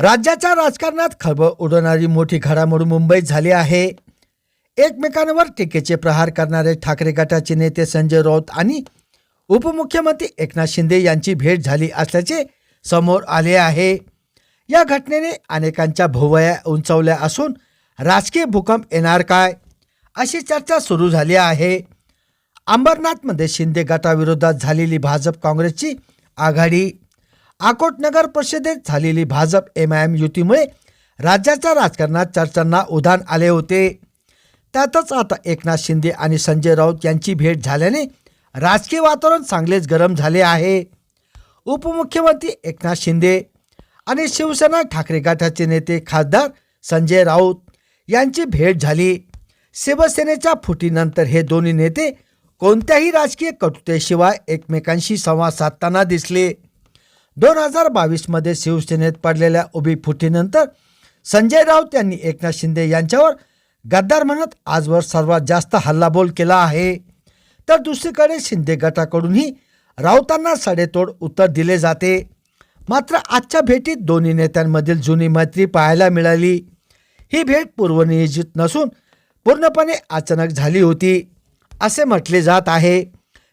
राज्याच्या राजकारणात खळबळ उडवणारी मोठी घडामोड मुंबईत झाली आहे. एकमेकांवर टीकेचे प्रहार करणारे ठाकरे गटाचे नेते संजय राऊत आणि उपमुख्यमंत्री एकनाथ शिंदे यांची भेट झाली असल्याचे समोर आले आहे. या घटनेने अनेकांच्या भोवया उंचावल्या असून राजकीय भूकंप येणार काय? अशी चर्चा सुरू झाली आहे. अंबरनाथमध्ये शिंदे गटाविरोधात झालेली भाजप काँग्रेसची आघाडी अकोट नगर परिषदेत झालेली भाजप एम आय एम युतीमुळे राज्याच्या राजकारणात चर्चांना उधाण आले होते. त्यातच आता एकनाथ शिंदे आणि संजय राऊत यांची भेट झाल्याने राजकीय वातावरण चांगलेच गरम झाले आहे. उपमुख्यमंत्री एकनाथ शिंदे आणि शिवसेना ठाकरे गटाचे नेते खासदार संजय राऊत यांची भेट झाली. शिवसेनेच्या फुटीनंतर हे दोन्ही नेते कोणत्याही राजकीय कटुतेशिवाय एकमेकांशी संवाद साधताना दिसले. दोन हजार बावीसमध्ये शिवसेनेत पडलेल्या उभी फुटीनंतर संजय राऊत यांनी एकनाथ शिंदे यांच्यावर गद्दार म्हणत आजवर सर्वात जास्त हल्लाबोल केला आहे. तर दुसरीकडे शिंदे गटाकडूनही राऊतांना सडेतोड उत्तर दिले जाते. मात्र आजच्या भेटीत दोन्ही नेत्यांमधील जुनी मैत्री पाहायला मिळाली. ही भेट पूर्वनियोजित नसून पूर्णपणे अचानक झाली होती असे म्हटले जात आहे.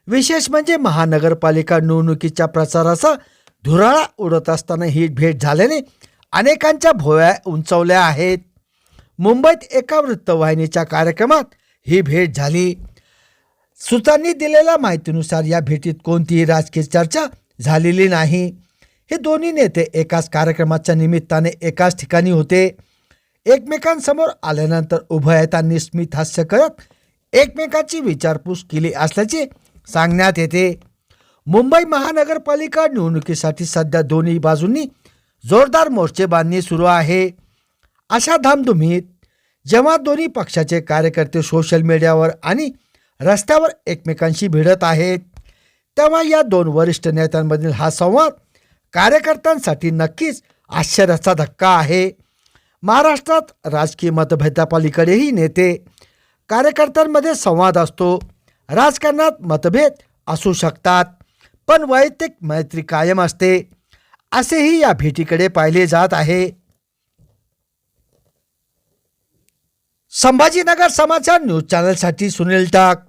विशेष म्हणजे महानगरपालिका निवडणुकीच्या प्रचाराचा धुराळा उडत असताना ही भेट झाल्याने अनेकांच्या भोव्या उंचावल्या आहेत. मुंबईत एका वृत्तवाहिनीच्या कार्यक्रमात ही भेट झाली. सूत्रांनी दिलेल्या माहितीनुसार या भेटीत कोणतीही राजकीय चर्चा झालेली नाही. हे दोन्ही नेते एकाच कार्यक्रमाच्या निमित्ताने एकाच ठिकाणी होते. एकमेकांसमोर आल्यानंतर उभयतांनी स्मित हास्य करत एकमेकाची विचारपूस केली असल्याचे सांगण्यात येते. मुंबई महानगरपालिका निवडणुकीसाठी सध्या दोन्ही बाजूंनी जोरदार मोर्चेबांधणी सुरू आहे. अशा धामधुमीत जेव्हा दोन्ही पक्षाचे कार्यकर्ते सोशल मीडियावर आणि रस्त्यावर एकमेकांशी भिडत आहेत तेव्हा या दोन वरिष्ठ नेत्यांमधील हा संवाद कार्यकर्त्यांसाठी नक्कीच आश्चर्याचा धक्का आहे. महाराष्ट्रात राजकीय मतभेदापलीकडेही नेते कार्यकर्त्यांमध्ये संवाद असतो. राजकारणात मतभेद असू शकतात. पण वैयक्तिक मैत्री कायम असते. असेही या भेटीकडे पाहिले जात आहे. संभाजीनगर समाचार न्यूज चॅनलसाठी सुनील टाक.